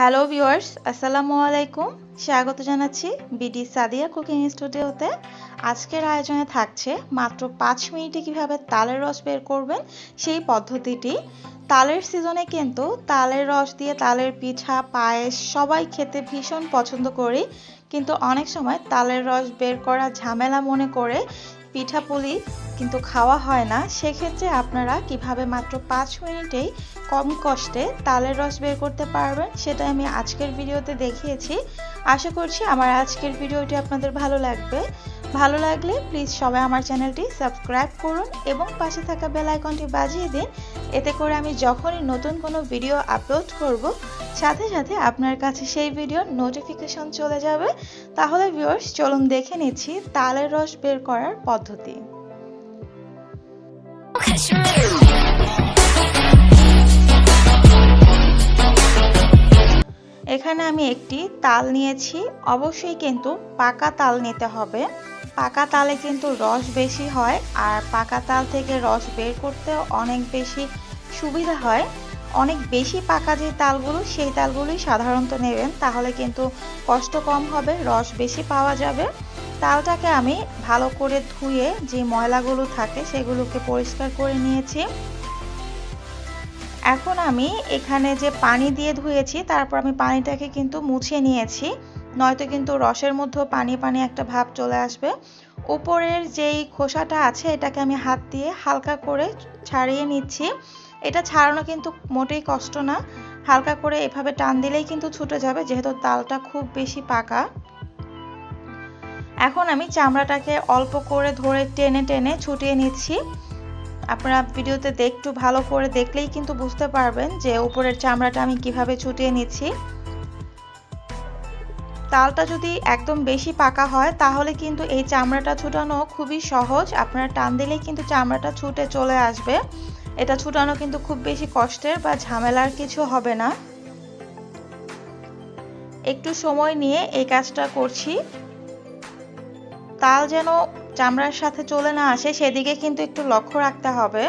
Hello viewers আসসালামু আলাইকুম স্বাগত জানাচ্ছি বিডি সাদিয়া কুকিং স্টুডিওতে আজকের আয়োজনে থাকছে মাত্র পাঁচ মিনিটে কীভাবে তালের রস বের করবেন, সেই পদ্ধতিটি। তালের সিজনে কিন্তু তালের রস দিয়ে তালের পিঠা, পায়েস সবাই খেতে ভীষণ পছন্দ করি। কিন্তু অনেক সময় তালের রস বের করা ঝামেলা মনে করে পিঠাপুলি কিন্তু খাওয়া হয় না। সেক্ষেত্রে আপনারা কীভাবে মাত্র পাঁচ মিনিটেই কম কষ্টে তালের রস বের করতে পারবেন, সেটা আমি আজকের ভিডিওতে দেখিয়েছি। আশা করছি আমার আজকের ভিডিওটি আপনাদের ভালো লাগবে। ভালো লাগলে প্লিজ সবাই আমার চ্যানেলটি সাবস্ক্রাইব করুন এবং পাশে থাকা বেল আইকনটি বাজিয়ে দিন। এতে করে আমি যখনই নতুন কোনো ভিডিও আপলোড করব, সাথে সাথে আপনার কাছে সেই ভিডিওর নোটিফিকেশন চলে যাবে। তাহলে ভিউয়ার্স চলুন দেখে নিচ্ছি তালের রস বের করার পদ্ধতি। আমি একটি তাল নিয়েছি। অবশ্যই কিন্তু পাকা তাল নিতে হবে। পাকা তালে কিন্তু রস বেশি হয় আর পাকা তাল থেকে রস বের করতেও অনেক বেশি সুবিধা হয়। অনেক বেশি পাকা যে তালগুলো, সেই তালগুলোই সাধারণত নেবেন, তাহলে কিন্তু কষ্ট কম হবে, রস বেশি পাওয়া যাবে। তালটাকে আমি ভালো করে ধুয়ে যে ময়লাগুলো থাকে, সেগুলোকে পরিষ্কার করে নিয়েছি। এখন আমি এখানে যে পানি দিয়ে ধুয়েছি, তারপর আমি পানিটাকে কিন্তু মুছে নিয়েছি। নয়তো কিন্তু রসের মধ্যেও পানি পানি একটা ভাব চলে আসবে। উপরের যেই খোসাটা আছে, এটাকে আমি হাত দিয়ে হালকা করে ছাড়িয়ে নিচ্ছি। এটা ছাড়ানো কিন্তু মোটেই কষ্ট না। হালকা করে এভাবে টান দিলেই কিন্তু ছুটে যাবে, যেহেতু তালটা খুব বেশি পাকা। এখন আমি চামড়াটাকে অল্প করে ধরে টেনে টেনে ছুটিয়ে নিচ্ছি। আপনারা ভিডিওতে একটু ভালো করে দেখলেই কিন্তু বুঝতে পারবেন যে উপরের চামড়াটা আমি কীভাবে ছুটিয়ে নিচ্ছি। তালটা যদি একদম বেশি পাকা হয়, তাহলে কিন্তু এই চামড়াটা ছুটানো খুবই সহজ। আপনারা টান দিলেই কিন্তু চামড়াটা ছুটে চলে আসবে। এটা ছুটানো কিন্তু খুব বেশি কষ্টের বা ঝামেলার কিছু হবে না। একটু সময় নিয়ে এই কাজটা করছি। তাল যেন চামড়ার সাথে চলে না আসে, সেদিকে কিন্তু একটু লক্ষ্য রাখতে হবে।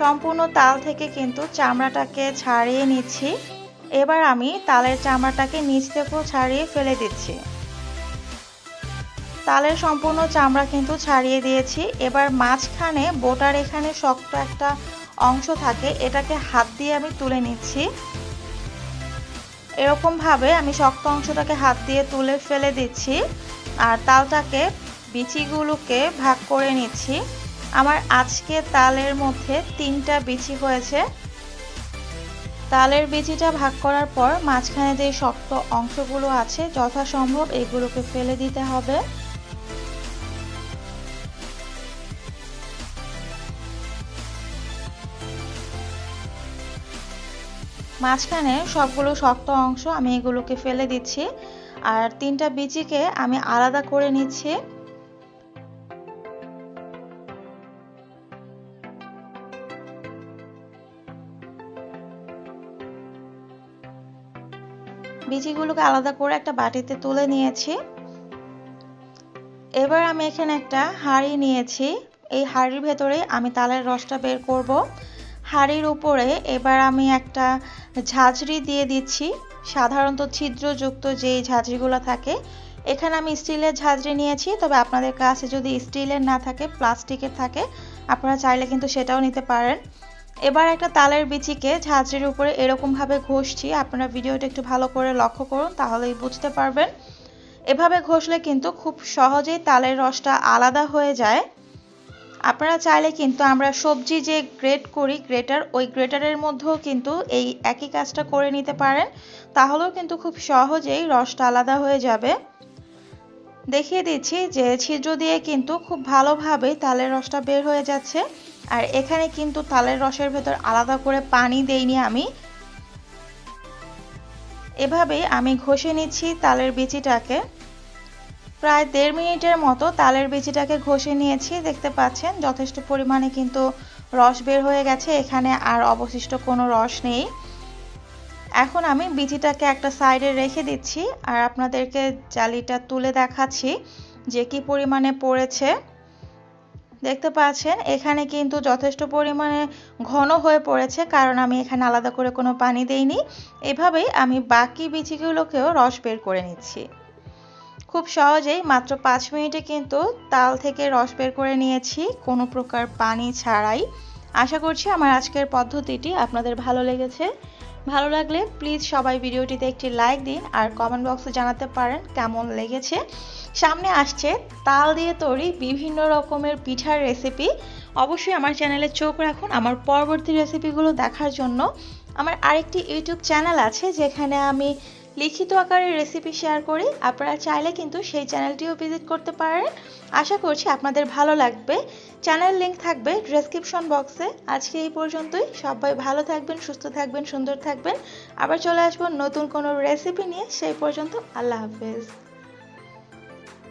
সম্পূর্ণ তাল থেকে কিন্তু চামড়াটাকে ছাড়িয়ে নিচ্ছি। এবার আমি তালের চামড়াটাকে নিচ থেকেও ছাড়িয়ে ফেলে দিচ্ছি। তালের সম্পূর্ণ চামড়া কিন্তু ছাড়িয়ে দিয়েছি। এবার মাঝখানে বোটার এখানে শক্ত একটা অংশ থাকে, এটাকে হাত দিয়ে আমি তুলে নিচ্ছি। এরকমভাবে আমি শক্ত অংশটাকে হাত দিয়ে তুলে ফেলে দিচ্ছি আর তালটাকে, বিচিগুলোকে ভাগ করে নিচ্ছি। আমার আজকে তালের মধ্যে তিনটা বিচি হয়েছে। তালের বিচিটা ভাগ করার পর মাঝখানে যে শক্ত অংশগুলো আছে, যথাসম্ভব এগুলোকে ফেলে দিতে হবে। মাঝখানে সবগুলো শক্ত অংশ আমি এগুলোকে ফেলে দিচ্ছি, আর তিনটা বিচিকে আমি আলাদা করে নিচ্ছি। বিচিগুলোকে আলাদা করে একটা বাটিতে তুলে নিয়েছি। এবার আমি এখানে একটা হাঁড়ি নিয়েছি। এই হাঁড়ির ভেতরে আমি তালের রসটা বের করব। হাঁড়ির উপরে এবার আমি একটা ঝাঁঝরি দিয়ে দিচ্ছি। সাধারণত ছিদ্রযুক্ত যে ঝাঁঝরিগুলো থাকে, এখানে আমি স্টিলের ঝাঁঝরি নিয়েছি। তবে আপনাদের কাছে যদি স্টিলের না থাকে, প্লাস্টিকের থাকে, আপনারা চাইলে কিন্তু সেটাও নিতে পারেন। এবার একটা তালের বিচিকে ঝাঁঝরির উপরে এরকমভাবে ঘষছি। আপনারা ভিডিওটা একটু ভালো করে লক্ষ্য করুন, তাহলেই বুঝতে পারবেন। এভাবে ঘষলে কিন্তু খুব সহজেই তালের রসটা আলাদা হয়ে যায়। আপনারা চাইলে কিন্তু আমরা সবজি যে গ্রেট করি গ্রেটার ওই গ্রেটারের মধ্যেও কিন্তু এই একই কাজটা করে নিতে পারেন। তাহলেও কিন্তু খুব সহজেই রসটা আলাদা হয়ে যাবে। দেখিয়ে দিচ্ছি যে ছিদ্র দিয়ে কিন্তু খুব ভালোভাবেই তালের রসটা বের হয়ে যাচ্ছে। আর এখানে কিন্তু তালের রসের ভেতর আলাদা করে পানি দেইনি আমি। এভাবেই আমি ঘষে নিচ্ছি তালের বিচিটাকে। প্রায় দেড় মিনিটের মতো তালের বিচিটাকে ঘষে নিয়েছি, দেখতে পাচ্ছেন, যথেষ্ট পরিমাণে কিন্তু রস বের হয়ে গেছে, এখানে আর অবশিষ্ট কোনো রস নেই। এখন আমি বিচিটাকে একটা সাইডে রেখে দিচ্ছি, আর আপনাদেরকে জালিটা তুলে দেখাচ্ছি যে কি পরিমাণে পড়েছে। দেখতে পাচ্ছেন, এখানে কিন্তু যথেষ্ট পরিমাণে ঘন হয়ে পড়েছে, কারণ আমি এখানে আলাদা করে কোনো পানি দেইনি। এভাবেই আমি বাকি বিচিগুলোকেও রস বের করে নিচ্ছি। খুব সহজেই মাত্র পাঁচ মিনিটে কিন্তু তাল থেকে রস বের করে নিয়েছি, কোনো প্রকার পানি ছাড়াই। আশা করছি আমার আজকের পদ্ধতিটি আপনাদের ভালো লেগেছে। ভালো লাগলে প্লিজ সবাই ভিডিওটিতে একটি লাইক দিন আর কমেন্ট বক্সে জানাতে পারেন কেমন লেগেছে। সামনে আসছে তাল দিয়ে তৈরি বিভিন্ন রকমের পিঠার রেসিপি। অবশ্যই আমার চ্যানেলে চোখ রাখুন আমার পরবর্তী রেসিপিগুলো দেখার জন্য। আমার আরেকটি ইউটিউব চ্যানেল আছে যেখানে আমি লিখিত আকারে রেসিপি শেয়ার করি। আপনারা চাইলে কিন্তু সেই চ্যানেলটিও ভিজিট করতে পারেন। আশা করছি আপনাদের ভালো লাগবে। চ্যানেল লিঙ্ক থাকবে ডেসক্রিপশন বক্সে আজকে এই পর্যন্তই। সবাই ভালো থাকবেন, সুস্থ থাকবেন, সুন্দর থাকবেন। আবার চলে আসব নতুন কোনো রেসিপি নিয়ে। সেই পর্যন্ত আল্লাহ হাফেজ।